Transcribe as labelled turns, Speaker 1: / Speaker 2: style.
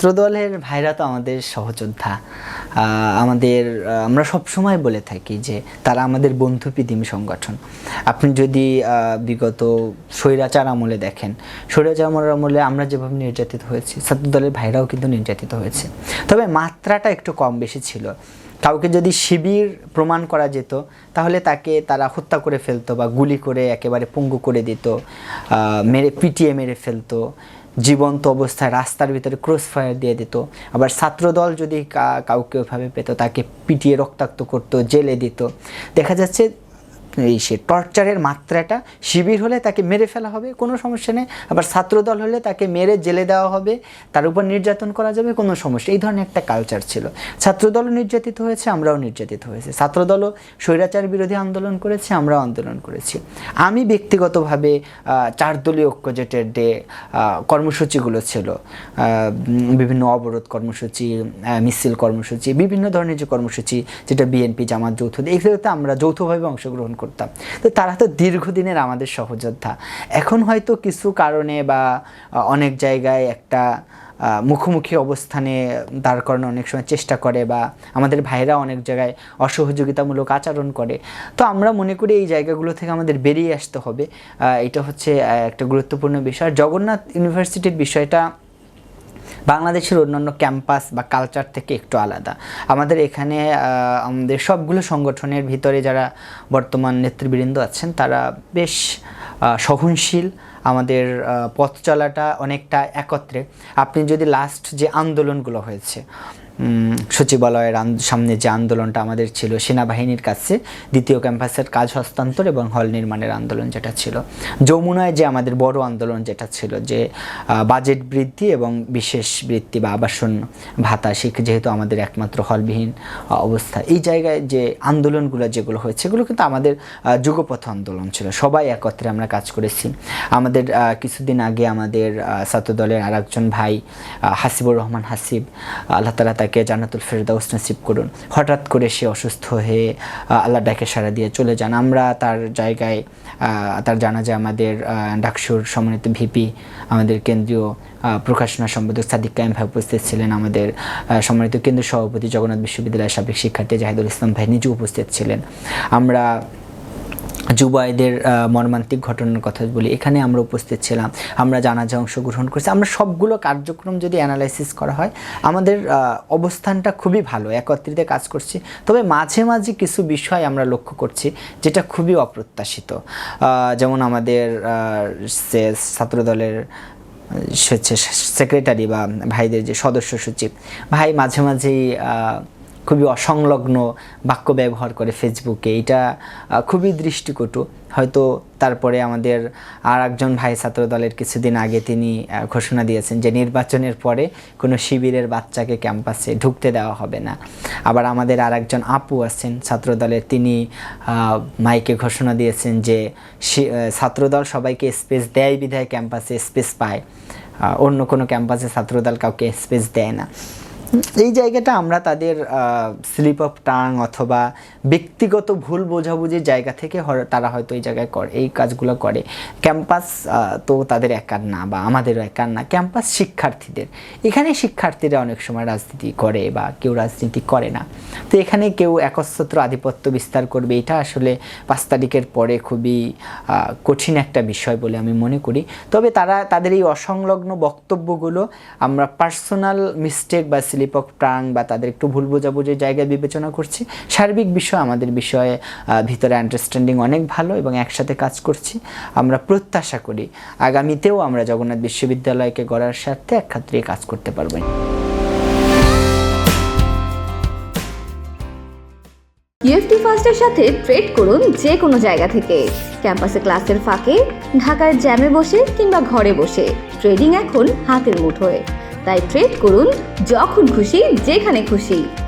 Speaker 1: ছাত্রদলের ভাইরা তো আমাদের সহযোদ্ধা। আমাদের আমরা সব সময় বলে থাকি যে তারা আমাদের বন্ধু প্রীতিম সংগঠন। আপনি যদি বিগত স্বৈরাচার আমলে দেখেন, স্বৈরাচার আমলের আমলে আমরা যেভাবে নির্যাতিত হয়েছি, ছাত্রদলের ভাইরাও কিন্তু নির্যাতিত হয়েছে। তবে মাত্রাটা একটু কম বেশি ছিল। কাউকে যদি শিবির প্রমাণ করা যেত, তাহলে তাকে তারা হত্যা করে ফেলতো বা গুলি করে একেবারে পঙ্গু করে দিত মেরে, পিটিয়ে মেরে ফেলতো। জীবন্ত অবস্থায়, রাস্তার ভিতরে ক্রস ফায়ার দিয়ে দিত। আবার ছাত্রদল যদি কাউকে ওভাবে পেত, তাকে পিটিয়ে রক্তাক্ত করতো, জেলে দিত। দেখা যাচ্ছে এই সে টর্চারের মাত্রাটা শিবির হলে তাকে মেরে ফেলা হবে, কোনো সমস্যা নেই। আবার ছাত্রদল হলে তাকে মেরে জেলে দেওয়া হবে, তার উপর নির্যাতন করা যাবে, কোনো সমস্যা এই ধরনের একটা কালচার ছিল। ছাত্রদলও নির্যাতিত হয়েছে, আমরাও নির্যাতিত হয়েছে। ছাত্রদলও স্বৈরাচার বিরোধী আন্দোলন করেছে, আমরাও আন্দোলন করেছি। আমি ব্যক্তিগতভাবে চারদলীয় চার দলীয় ঐক্যজোটের যে কর্মসূচিগুলো ছিল বিভিন্ন অবরোধ কর্মসূচি মিছিল কর্মসূচি, বিভিন্ন ধরনের যে কর্মসূচি, যেটা বিএনপি জামাত যৌথ এইগুলোতে আমরা যৌথভাবে অংশগ্রহণ করতাম। তো তারা তো দীর্ঘদিনের আমাদের সহযোদ্ধা। এখন হয়তো কিছু কারণে বা অনেক জায়গায় একটা মুখোমুখি অবস্থানে দাঁড় করানো অনেক সময় চেষ্টা করে বা, আমাদের ভাইরা অনেক জায়গায় অসহযোগিতামূলক আচরণ করে। তো আমরা মনে করি এই জায়গাগুলো থেকে আমাদের বেরিয়ে আসতে হবে। এটা হচ্ছে একটা গুরুত্বপূর্ণ বিষয়। জগন্নাথ ইউনিভার্সিটির বিষয়টা বাংলাদেশের অন্যান্য ক্যাম্পাস বা কালচার থেকে একটু আলাদা। আমাদের এখানে আমাদের সবগুলো সংগঠনের ভিতরে যারা বর্তমান নেতৃবৃন্দ আছেন, তারা বেশ সহনশীল। আমাদের পথ চলাটা অনেকটা একত্রে। আপনি যদি লাস্ট যে আন্দোলনগুলো হয়েছে সচিবালয়ের সামনে যে আন্দোলনটা আমাদের ছিল, সেনাবাহিনীর কাছে দ্বিতীয় ক্যাম্পাসের কাজ হস্তান্তর এবং হল নির্মাণের আন্দোলন যেটা ছিল। যমুনায় যে আমাদের বড় আন্দোলন যেটা ছিল যে বাজেট বৃদ্ধি এবং বিশেষ বৃত্তি বা আবাসন ভাতা শিখ যেহেতু আমাদের একমাত্র হলবিহীন অবস্থা। এই জায়গায় যে আন্দোলনগুলো যেগুলো হয়েছে, এগুলো কিন্তু আমাদের যুগপথ আন্দোলন ছিল। সবাই একত্রে আমরা কাজ করেছি। আমাদের কিছুদিন আগে আমাদের ছাত্রদলের আর একজন ভাই হাসিবুর রহমান হাসিব, আল্লাহ তালা তাকে জান্নাতুল ফেরদাউস নসিব করুন। হঠাৎ করে সে অসুস্থ হয়ে আল্লাহ ডাকে সারা দিয়ে চলে যান। আমরা তার জায়গায় তার জানা যায় আমাদের ডাকসুর সম্মানিত ভিপি, আমাদের কেন্দ্রীয় প্রকাশনা সম্পাদক সাদিক কায়েম ভাই উপস্থিত ছিলেন। আমাদের সম্মানিত কেন্দ্রীয় সভাপতি জগন্নাথ বিশ্ববিদ্যালয়ের সাবেক শিক্ষার্থী জাহিদুল ইসলাম ভাই নিজে উপস্থিত ছিলেন। আমরা যুবাইদের আহ, মর্মান্তিক ঘটনার কথা বলি এখানে আমরা উপস্থিত ছিলাম। আমরা জানাজা অংশগ্রহণ করছি। আমরা সবগুলো কার্যক্রম যদি অ্যানালাইসিস করা হয় আমাদের অবস্থানটা খুবই ভালো একত্রিত কাজ করছি। তবে মাঝে মাঝে কিছু বিষয় আমরা লক্ষ্য করছি যেটা খুবই অপ্রত্যাশিত। যেমন আমাদের ছাত্রদলের সেক্রেটারি বা ভাইদের যে সদস্য সচিব ভাই মাঝে মাঝেই খুবই অসংলগ্ন বাক্য ব্যবহার করে ফেসবুকে। এটা খুবই দৃষ্টিকটু। হয়তো তারপরে আমাদের আর একজন ভাই ছাত্র দলের কিছুদিন আগে তিনি ঘোষণা দিয়েছেন যে নির্বাচনের পরে কোনো শিবিরের বাচ্চাকে ক্যাম্পাসে ঢুকতে দেওয়া হবে না। আবার আমাদের আর একজন আপু আছেন ছাত্রদলের, তিনি মাইকে ঘোষণা দিয়েছেন যে ছাত্রদল সবাইকে স্পেস দেয় বিধায় ক্যাম্পাসে, স্পেস পায়। অন্য কোনো ক্যাম্পাসে ছাত্রদল কাউকে স্পেস দেয় না। এই জায়গাটা আমরা তাদের স্লিপ অফ টাং অথবা ব্যক্তিগত ভুল বোঝাবুঝির জায়গা থেকে তারা হয়তো এই জায়গায় করে, এই কাজগুলো করে। ক্যাম্পাস তো তাদের একার না বা আমাদেরও একার না। ক্যাম্পাস শিক্ষার্থীদের। এখানে শিক্ষার্থীরা অনেক সময় রাজনীতি করে বা কেউ রাজনীতি করে না। তো এখানে কেউ একচ্ছত্র আধিপত্য বিস্তার করবে, এটা আসলে পাঁচ তারিখের পরে খুবই কঠিন একটা বিষয় বলে আমি মনে করি। তবে তারা, তাদের এই অসংলগ্ন বক্তব্যগুলো আমরা পার্সোনাল মিস্টেক বা স্লিপ অফ টাং বা তাদের একটু ভুল বোঝাবুঝির জায়গায় বিবেচনা করছি। সার্বিক বিষয় আমাদের বিষয়ে ভিতরে আন্ডারস্ট্যান্ডিং অনেক ভালো এবং একসাথে কাজ করছি। আমরা প্রত্যাশা করি আগামীতেও আমরা জগন্নাথ বিশ্ববিদ্যালয়কে গড়ার স্বার্থে একত্রে কাজ করতে পারবেন
Speaker 2: ইউএফটি ফার্স্টের সাথে ট্রেড করুন যে কোনো জায়গা থেকে। ক্যাম্পাসে ক্লাসের ফাঁকে, ঢাকার জ্যামে বসে কিংবা ঘরে বসে। ট্রেডিং এখন হাতের মুঠোয়। তাই ট্রেড করুন যখন খুশি যেখানে খুশি।